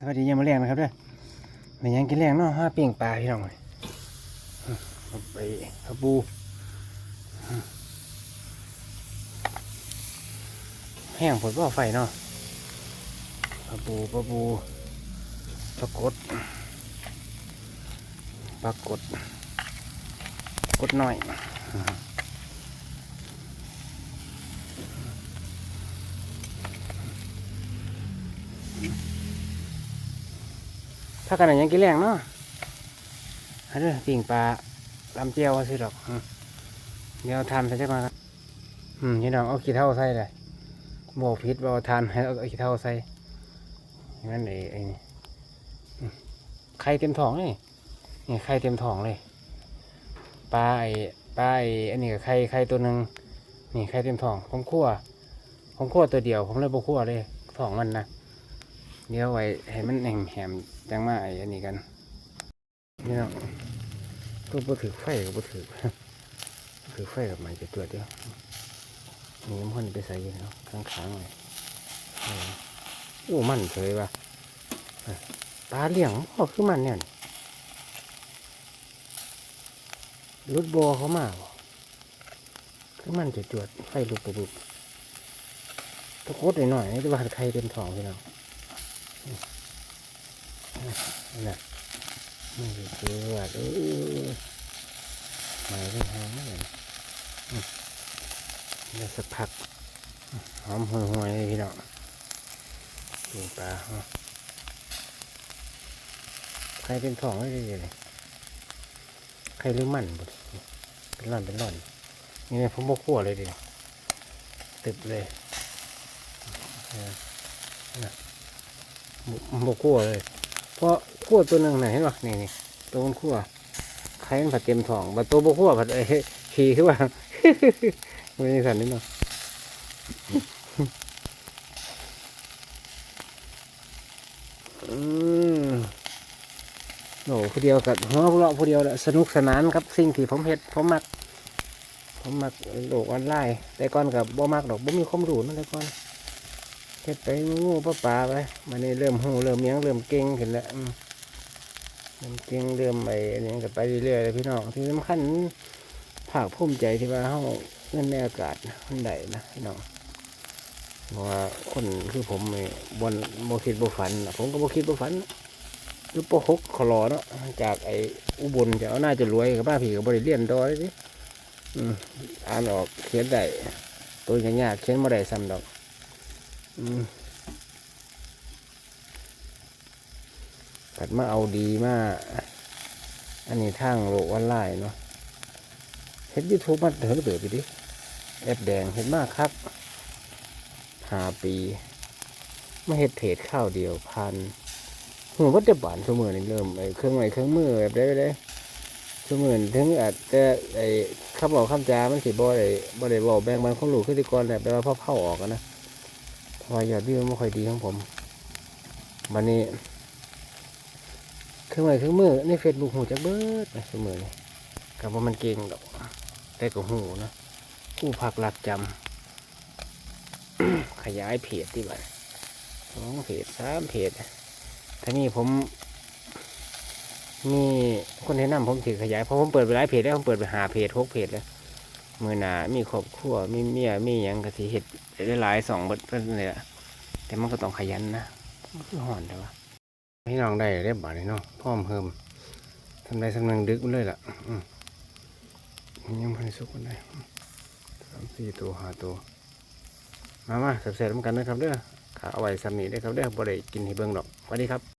สวัสดียามมาแรงนะครับเด้อไม่ยังกินแรงเนาะห้าเปียงปลาพี่น้องเลยอืมาไปกระปูแห้งผลว่าไฟเนาะกระปูกระปูปรากฏปรากฏกดหน่อย ถ้ากันไหนยังกินแรงเนาะอันนี้ปิ่งปลาลำเจียวสิดอกอืมเดี๋ยวทานใส่จักหน่อยครับอืมนี่น้องเอาขี้เท่าใส่เลยบอกพิษบอกทานให้เอาขี้เท่าใส่งั้นไอ้ไอ้นี่ไข่เต็มท้องเลยนี่ไข่เต็มท้องเลยปลาไอ้ปลาไอ้อันนี้กับไข่ไข่ตัวหนึ่งนี่ไข่เต็มท้องผมคั่วผมคั่วตัวเดียว ผมเลยบ่คั่วเลยท้องมันนะเดี๋ยวไว้ให้มันแหมแหม จังมาไอ้อันนี้กันนี่เน้องตัวบ่ถือไฟก็บ่ถือถือไฟกับมันจะตัวเดียวนี่มันไปใส่อยินเนาะข้างๆเลยออโอ้มันเฉยว่ะปลาเลี้ยงพ่อคือมันเนี่ยรุดบอเขามาบ่คือมันจะจวดไฟลุกปุบๆตะโกดหน่อยๆนี่จะว่าใครเต็มท้องพี่น้อง นั่นน่ะมันจะจวดเออมาเป็นหางเลยเดี๋ยวสักพักหอมห่วยๆเลยพี่น้องดูปลาฮะใครเป็นทองไม่ได้เลยใครรือมันบดเป็นร่อนเป็นร่อนนี่เนี่ยผมบกขั่วเลยดิตึบเลยนะบกขั่วเลย เพราะขั่วตัวหนึ่งไหนะเห็นปะนี่นี่ตัวมันขั่วใครมันผัดเต็มทองบัดตัวบกขั่วผัดไอ้ขี่ขึ้นมาไม่ได้สั่นนิดหน่อยอืมโหผู้เดียวกับหัวพวกเราผู้เดียวแหละสนุกสนานครับสิ่งที่ผมเห็ดผมมัก ผมมักโลกออนไลน์แต่ก่อนกับบ่มักดอกบ่มีความรู้นั่นแต่ก่อน เฮ็ดไปงูป้าป่าไปมันนี่เริ่มหูเริ่มหยังเริ่มเก่งขึ้นแล้วเริ่มเก่งเริ่มไอ้อันนี้ก็ไปเรื่อยๆเลยพี่น้องที่สำคัญภาคภูมิใจที่ว่าเขาเงินในอากาศนะมันได้นะพี่น้องเพราะว่าคนคือผมนี่บนโมคิดบ่ฝันผมก็บ่คิดบ่ฝันหรือปหกขอรอเนาะจากไอ้อุบลจะเอาหน้าจะรวยกับบ้าผีกับบริเลียนดอยสิอ่านออกเขียนได้ตัวยากๆเขียนบ่ได้ซ้ำดอก อืมปัดมาเอาดีมาก อันนี้ทางโลกออนไลน์เนาะเห็นยูทูบมาเถิงเติบไปดิ แอปแดงเห็นมากครับหาปีมาเห็ดเพจข้าวเดียวพันหัววัดเดบานชั่วโมงนี่เริ่มไอ้เครื่องไม้เครื่องมือแบบได้ไปได้ชั่วโมงถึงอาจจะไอ้ข้าบอกข้ามจามันสิบ่ได้บ่ได้บอกแบ่งบันของลูกขึ้นที่ก่อนแหละแปลว่าพ่อเผาออกอะนะ พราะว่ายอดวิวไม่ค่อยดีของผมวันนี้เครื่องไม้เครื่องมือในเฟซบุ๊กหูจักเบิดนะชั่วโมงนี่กับว่ามันเก่งดอกแต่ก็หูนะผู้พักหลักจำขยายเพจที่บ้านสองเพจสามเพจท่านี้ผมมีคนแนะนำผมถือขยายเพราะผมเปิดไปหลายเพจแล้วผมเปิดไปหาเพจหกเพจแล้ว มือหนามีครอบครัวมีเมียมีหยังกะทิเห็ดได้หลายสองเบิดเพิ่นเลยละแต่มันก็ต้องขยันนะมันคือห่อนแต่ว่าพี่น้องได้ได้บ่านี่เนาะพร้อมเพิ่มทำได้สำนังดึกเลยล่ะยังพันสุกคนได้สามสี่ตัวห้าตัวมามาเสร็จๆแล้วกันนะครับเด้อขาเอาไว้สำนีได้ครับเด้อบ่ได้กินให้เบิ่งดอกสวัสดีครับ